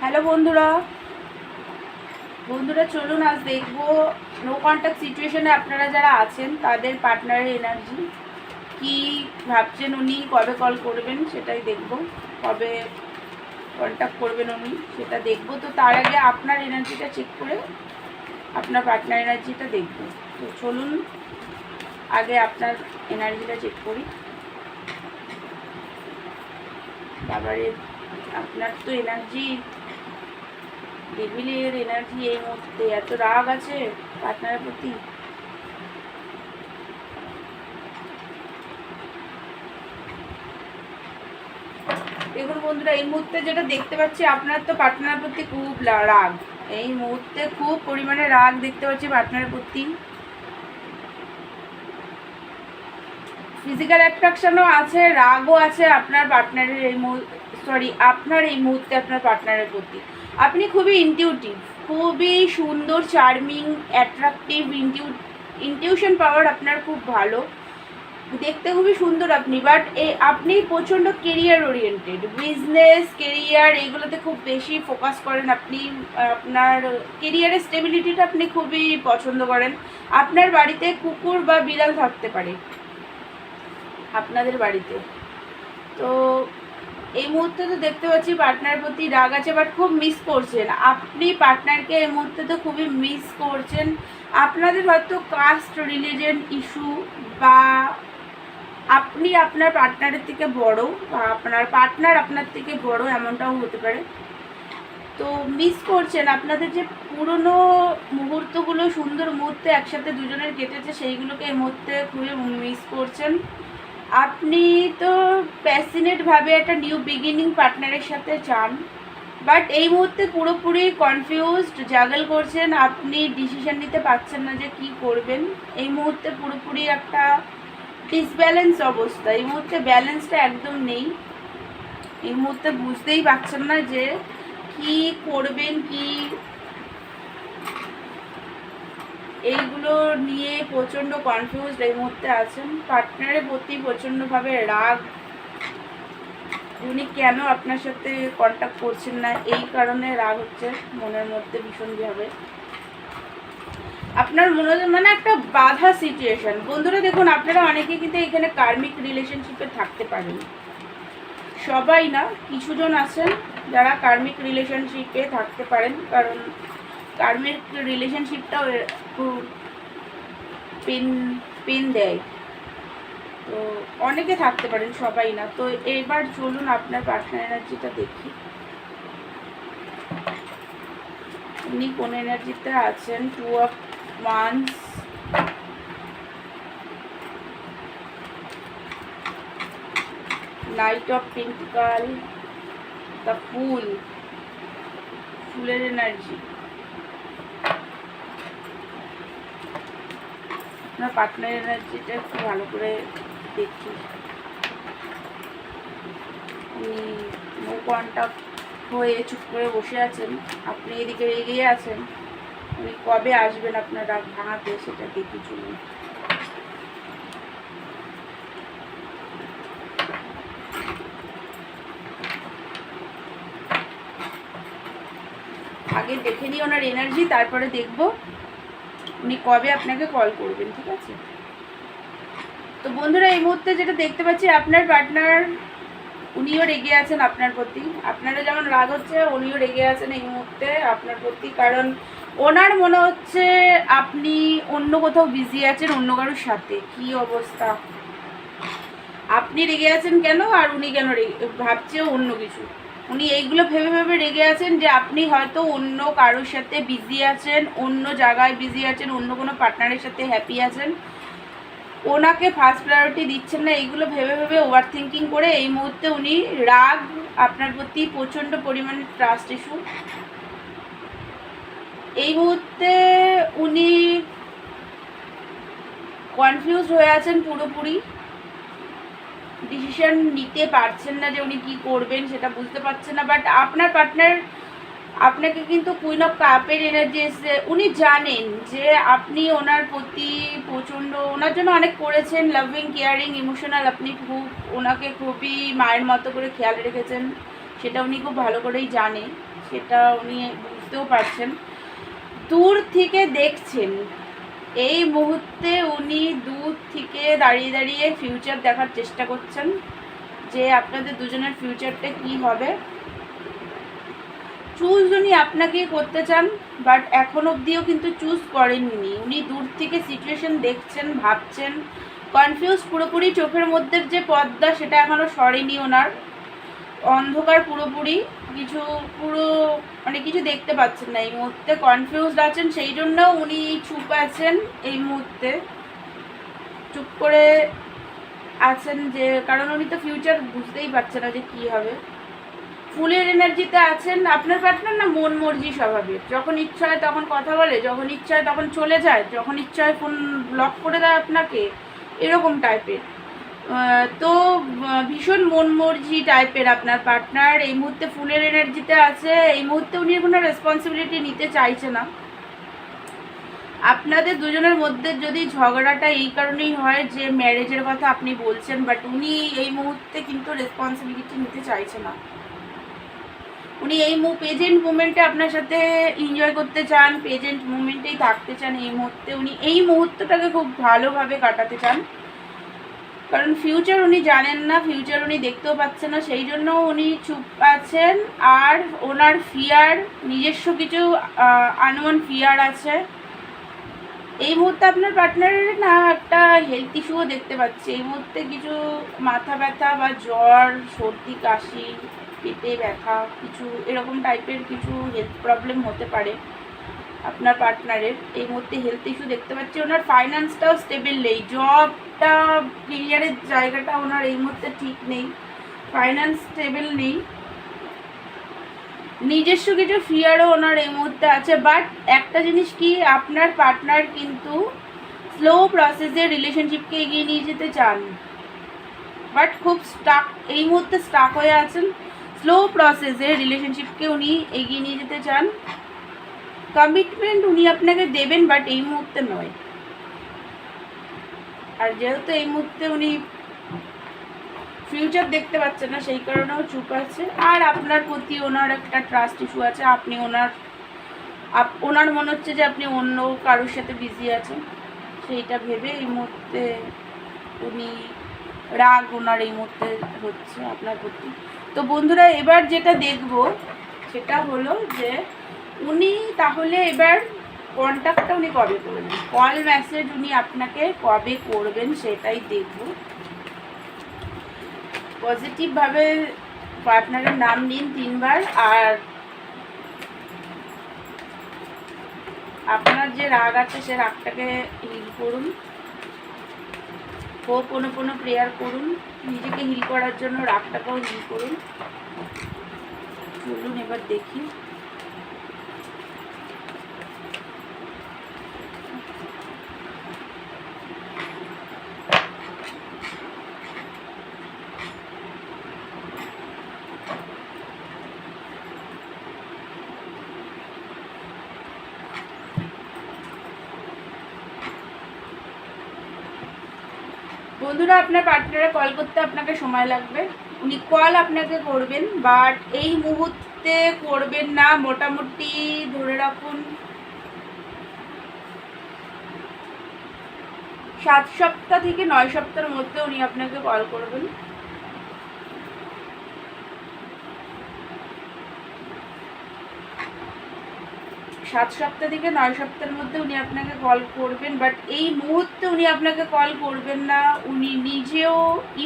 Hello বন্ধুরা। বন্ধুরা, চলুন আজ দেখব নো কন্ট্যাক্ট সিচুয়েশনে আপনারা যারা আছেন, তাদের পার্টনারের এনার্জি কি ভাবছেন উনি, কবে কল করবেন সেটাই দেখব। কবে কন্ট্যাক্ট করবেন উনি, সেটা দেখব। তো তার আগে আপনার এনার্জিটা চেক করে আপনার পার্টনার এনার্জিটা দেখব। তো চলুন, আগে আপনার এনার্জিটা চেক করি। তারপরে আপনার তো এনার্জি ডেভিলের এনার্জি এই মুহূর্তে এত রাগ আছে পার্টনারের প্রতি? দেখুন বন্ধুরা, এই মুহূর্তে যেটা দেখতে পাচ্ছি, আপনার তো পার্টনারের প্রতি খুব রাগ। এই মুহূর্তে খুব পরিমাণে রাগ দেখতে পাচ্ছি পার্টনারের প্রতি। ফিজিক্যাল অ্যাট্রাকশনও আছে, রাগও আছে আপনার পার্টনারের এই সরি আপনার এই মুহূর্তে আপনার পার্টনারের প্রতি। আপনি খুবই ইনটিউটিভ খুবই সুন্দর চার্মিং অ্যাট্রাকটিভ ইনটিউ ইনটিউশন পাওয়ার আপনার খুব ভালো। দেখতে খুবই সুন্দর আপনি বাট এ, আপনি প্রচণ্ড কেরিয়ার ওরিয়েন্টেড বিজনেস কেরিয়ার এগুলোতে খুব বেশি ফোকাস করেন আপনি, আপনার কেরিয়ারের স্টেবিলিটিটা আপনি খুবই পছন্দ করেন। আপনার বাড়িতে কুকুর বা বিড়াল থাকতে পারে। আপনাদের বাড়িতে। তো এই মুহূর্তে তো দেখতে পাচ্ছি পার্টনার প্রতি রাগ আছে বাট খুব মিস করছেন। আপনি পার্টনারকে এই মুহূর্তে তো খুবই মিস করছেন। আপনাদের হয়তো কাস্ট রিলিজন ইস্যু বা আপনি আপনার পার্টনারের থেকে বড় বা আপনার পার্টনার আপনার থেকে বড় এমনটাও হতে পারে। তো মিস করছেন। আপনাদের যে পুরনো মুহূর্তগুলো, সুন্দর মুহূর্তে একসাথে দুজনের কেটেছে, সেইগুলোকে এই মুহূর্তে খুবই মিস করছেন। আপনি তো প্যাসিনেটভাবে একটা নিউ বিগিনিং পার্টনারের সাথে চান বাট এই মুহূর্তে পুরোপুরি কনফিউজড জাগল করছেন, আপনি ডিসিশন নিতে পারছেন না যে কি করবেন। এই মুহূর্তে পুরোপুরি একটা ডিসব্যালেন্স অবস্থা। এই মুহূর্তে ব্যালেন্সটা একদম নেই। এই মুহূর্তে বুঝতেই পারছেন না যে কি করবেন, কি এইগুলো নিয়ে প্রচণ্ড কনফিউজড এই মুহূর্তে আছেন। পার্টনারের প্রতি প্রচণ্ডভাবে রাগ। উনি কেন আপনার সাথে কন্ট্যাক্ট করছেন না? এই কারণে রাগ হচ্ছে মনের মধ্যে ভীষণভাবে। আপনার মনে মানে একটা বাধা সিচুয়েশন বন্ধুরা, দেখুন, আপনারা অনেকে কিন্তু এখানে কার্মিক রিলেশনশিপে থাকতে পারেন। সবাই না, কিছুজন আছেন যারা কার্মিক রিলেশনশিপে থাকতে পারেন। কারণ কার্মিক রিলেশনশিপটাও খুব পেন পেন দেয়। তো অনেকে থাকতে পারেন, সবাই না। তো এবার চলুন আপনার পার্সোনাল এনার্জিটা দেখি। উনি কোন এনার্জিতে আছেন? Two of wands knight of pentacles the fool ফুলের এনার্জি আপনার পার্টনার এনার্জিটা একটু ভালো করে দেখি উনি নো কন্ট্যাক্ট হয়ে চুপ করে বসে আছেন। আপনি এদিকে এগিয়ে আছেন। উনি কবে আসবেন আপনার রাগ ভাঙাতে সেটা দেখি চলুন। আগে দেখে নিই ওনার এনার্জি তারপরে দেখব। উনি কবে আপনাকে কল করবেন, ঠিক আছে? তো বন্ধুরা, এই মুহূর্তে যেটা দেখতে পাচ্ছি, আপনার পার্টনার উনিও রেগে আছেন আপনার প্রতি। আপনারও যেমন রাগ হচ্ছে, উনিও রেগে আছেন এই মুহূর্তে আপনার প্রতি। কারণ ওনার মনে হচ্ছে আপনি অন্য কোথাও বিজি আছেন, অন্য কারোর সাথে। কি অবস্থা? আপনি রেগে আছেন কেন? আর উনি কেন রেগে ভাবছে অন্য কিছু। উনি এইগুলো ভেবে ভেবে রেগে আছেন যে আপনি হয়তো অন্য কারোর সাথে বিজি আছেন, অন্য জায়গায় বিজি আছেন, অন্য কোনো পার্টনারের সাথে হ্যাপি আছেন। ওনাকে ফার্স্ট প্রায়োরিটি দিচ্ছেন না, এইগুলো ভেবে ভেবে ওভার থিঙ্কিং করে এই মুহূর্তে উনি রাগ, আপনার প্রতি প্রচণ্ড পরিমাণে ট্রাস্ট ইস্যু এই মুহূর্তে উনি কনফিউজ হয়ে আছেন পুরোপুরি। ডিসিশন নিতে পারছেন না যে উনি কি করবেন, সেটা বুঝতে পারছেন না। বাট আপনার পার্টনার আপনাকে কিন্তু কুইন অফ কাপের এনার্জি এসে, উনি জানেন যে আপনি ওনার প্রতি প্রচণ্ড, ওনার জন্য অনেক করেছেন লাভিং কেয়ারিং ইমোশনাল আপনি খুব, ওনাকে খুবই মায়ের মতো করে খেয়াল রেখেছেন। সেটা উনি খুব ভালো করেই জানে, সেটা উনি বুঝতেও পারছেন। দূর থেকে দেখছেন। এই মুহূর্তে উনি দূর থেকে দাঁড়িয়ে দাঁড়িয়ে ফিউচার দেখার চেষ্টা করছেন যে আপনাদের দুজনের ফিউচারটা কি হবে। চুজ উনি আপনাকেই করতে চান বাট এখন অবধিও কিন্তু চুজ করেননি। উনি দূর থেকে সিচুয়েশন দেখছেন, ভাবছেন। কনফিউজ পুরোপুরি চোখের মধ্যে যে পর্দা, সেটা এখনও সরেনি ওনার। অন্ধকার পুরোপুরি। কিছু পুরো মানে কিছু দেখতে পাচ্ছেন না, এই মুহূর্তে কনফিউজড আছেন, সেই জন্য উনি চুপ আছেন এই মুহূর্তে। চুপ করে আছেন যে, কারণ উনি তো ফিউচার বুঝতেই পারছে না যে কী হবে। ফুলের এনার্জিতে আছেন, আপনার পার্টনার না মন মর্জি স্বভাবের? যখন ইচ্ছা হয় তখন কথা বলে, যখন ইচ্ছা হয় তখন চলে যায়, যখন ইচ্ছা হয় ফোন ব্লক করে দেয় আপনাকে, এরকম টাইপের তো ভীষণ মন মর্জি টাইপের আপনার পার্টনার এই মুহূর্তে ফুলের এনার্জিতে আছে। এই মুহূর্তে উনি কোনো রেসপন্সিবিলিটি নিতে চাইছে না। আপনাদের দুজনের মধ্যে যদি ঝগড়াটা এই কারণেই হয় যে ম্যারেজের কথা আপনি বলছেন বাট উনি এই মুহূর্তে কিন্তু রেসপন্সিবিলিটি নিতে চাইছে না। উনি এই মু মুমেন্টে আপনার সাথে এনজয় করতে চান প্রেজেন্ট মুমেন্টেই থাকতে চান, এই মুহূর্তে উনি এই মুহূর্তটাকে খুব ভালোভাবে কাটাতে চান। কারণ ফিউচার উনি জানেন না ফিউচার উনি দেখতেও পাচ্ছেন না, সেই জন্য উনি চুপ আছেন। আর ওনার ফিয়ার নিজস্ব কিছু আনওয়ান ফিয়ার আছে। এই মুহূর্তে আপনার পার্টনারের না একটা হেলথ ইস্যুও দেখতে পাচ্ছি। এই মুহূর্তে কিছু মাথা ব্যথা বা জ্বর, সর্দি, কাশি, পেটে ব্যথা, কিছু এরকম টাইপের কিছু হেলথ প্রবলেম হতে পারে আপনার পার্টনারের এই মুহূর্তে হেলথ ইস্যু দেখতে পাচ্ছি। ওনার ফাইন্যান্সটাও স্টেবল নেই। জবটা ক্লিয়ারের জায়গাটা ওনার এই মুহূর্তে ঠিক নেই ফাইন্যান্স স্টেবল নেই। নিজস্ব কিছু ফিয়ারও ওনার এই মুহূর্তে আছে বাট একটা জিনিস কি, আপনার পার্টনার কিন্তু স্লো প্রসেসে রিলেশনশিপকে এগিয়ে নিয়ে যেতে চান। বাট খুব স্টাক এই মুহূর্তে স্টাক হয়ে আছেন স্লো প্রসেসে রিলেশনশিপকে উনি এগিয়ে নিয়ে যেতে চান। কমিটমেন্ট উনি আপনাকে দেবেন বাট এই মুহূর্তে নয়। আর যেহেতু এই মুহূর্তে উনি ফিউচার দেখতে পাচ্ছেন না, সেই কারণেও চুপ আছে। আর আপনার প্রতি ওনার একটা ট্রাস্ট ইস্যু আছে, আপনি ওনার ওনার মনে হচ্ছে যে আপনি অন্য কারোর সাথে বিজি আছেন। সেইটা ভেবে এই মুহূর্তে উনি রাগ ওনার এই মুহূর্তে হচ্ছে আপনার প্রতি। তো বন্ধুরা, এবার যেটা দেখব, সেটা হলো যে উনি তাহলে এবার কন্ট্যাক্টটা উনি কবে করবেন? কল মেসেজ উনি আপনাকে কবে করবেন সেটাই দেখব। পজিটিভভাবে পার্টনারের নাম নিন তিনবার আর আপনার যে রাগ আছে সে রাগটাকে হিল করুন। হোপ কোনো কোনো প্রেয়ার করুন, নিজেকে হিল করার জন্য রাগটাকেও হিল করুন। চলুন এবার দেখি। বন্ধুরা, আপনার পার্টনারে কল করতে আপনাকে সময় লাগবে। উনি কল আপনাকে করবেন বাট এই মুহূর্তে করবেন না। মোটামুটি ধরে রাখুন সাত সপ্তাহ থেকে নয় সপ্তাহের মধ্যে উনি আপনাকে কল করবেন। সাত সপ্তাহ থেকে নয় সপ্তাহের মধ্যে উনি আপনাকে কল করবেন বাট এই মুহূর্তে উনি আপনাকে কল করবেন না। উনি নিজেও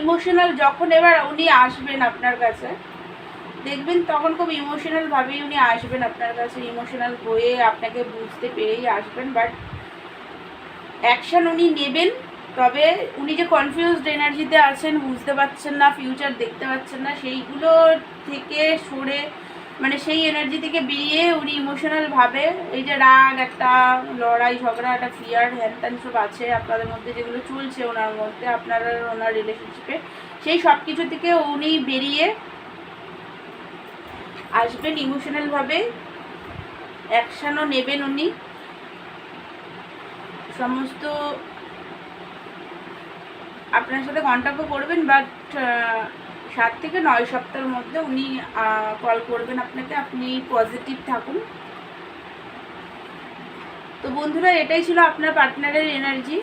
ইমোশনাল যখন এবার উনি আসবেন আপনার কাছে, দেখবেন তখন খুব ইমোশনালভাবেই উনি আসবেন আপনার কাছে ইমোশনাল হয়ে আপনাকে বুঝতে পেরেই আসবেন বাট অ্যাকশন উনি নেবেন, তবে উনি যে কনফিউজড এনার্জিতে আছেন, বুঝতে পারছেন না ফিউচার দেখতে পাচ্ছেন না, সেইগুলো থেকে সরে মানে সেই এনার্জি থেকে বেরিয়ে উনি ইমোশনালভাবে এই যে রাগ, একটা লড়াই, ঝগড়া, একটা ফিয়ার হ্যান ত্যান সব আছে আপনাদের মধ্যে যেগুলো চলছে ওনার মধ্যে, আপনার ওনার রিলেশনশিপে সেই সব কিছু থেকে উনি বেরিয়ে আসবেন ইমোশনালভাবে অ্যাকশানও নেবেন উনি। সমস্ত আপনার সাথে কন্ট্যাক্টও করবেন বাট সাত থেকে নয় সপ্তাহের মধ্যে উনি কল করবেন আপনাকে, আপনি পজিটিভ থাকুন। তো বন্ধুরা, এটাই ছিল আপনার পার্টনারের এনার্জি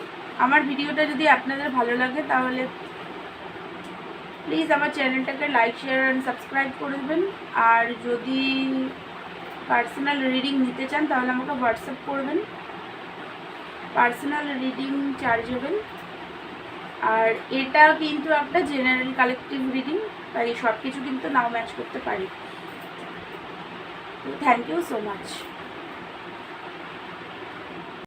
আমার ভিডিওটা যদি আপনাদের ভালো লাগে তাহলে প্লিজ আমার চ্যানেলটাকে লাইক শেয়ার অ্যান্ড সাবস্ক্রাইব করে দেবেন। আর যদি পার্সোনাল রিডিং নিতে চান তাহলে আমাকে হোয়াটসঅ্যাপ করবেন। পার্সোনাল রিডিং চার্জ হবেন আর এটা কিন্তু একটা জেনারেল কালেকটিভ রিডিং তাই সব কিছু কিন্তু নাও ম্যাচ করতে পারি। Thank you so much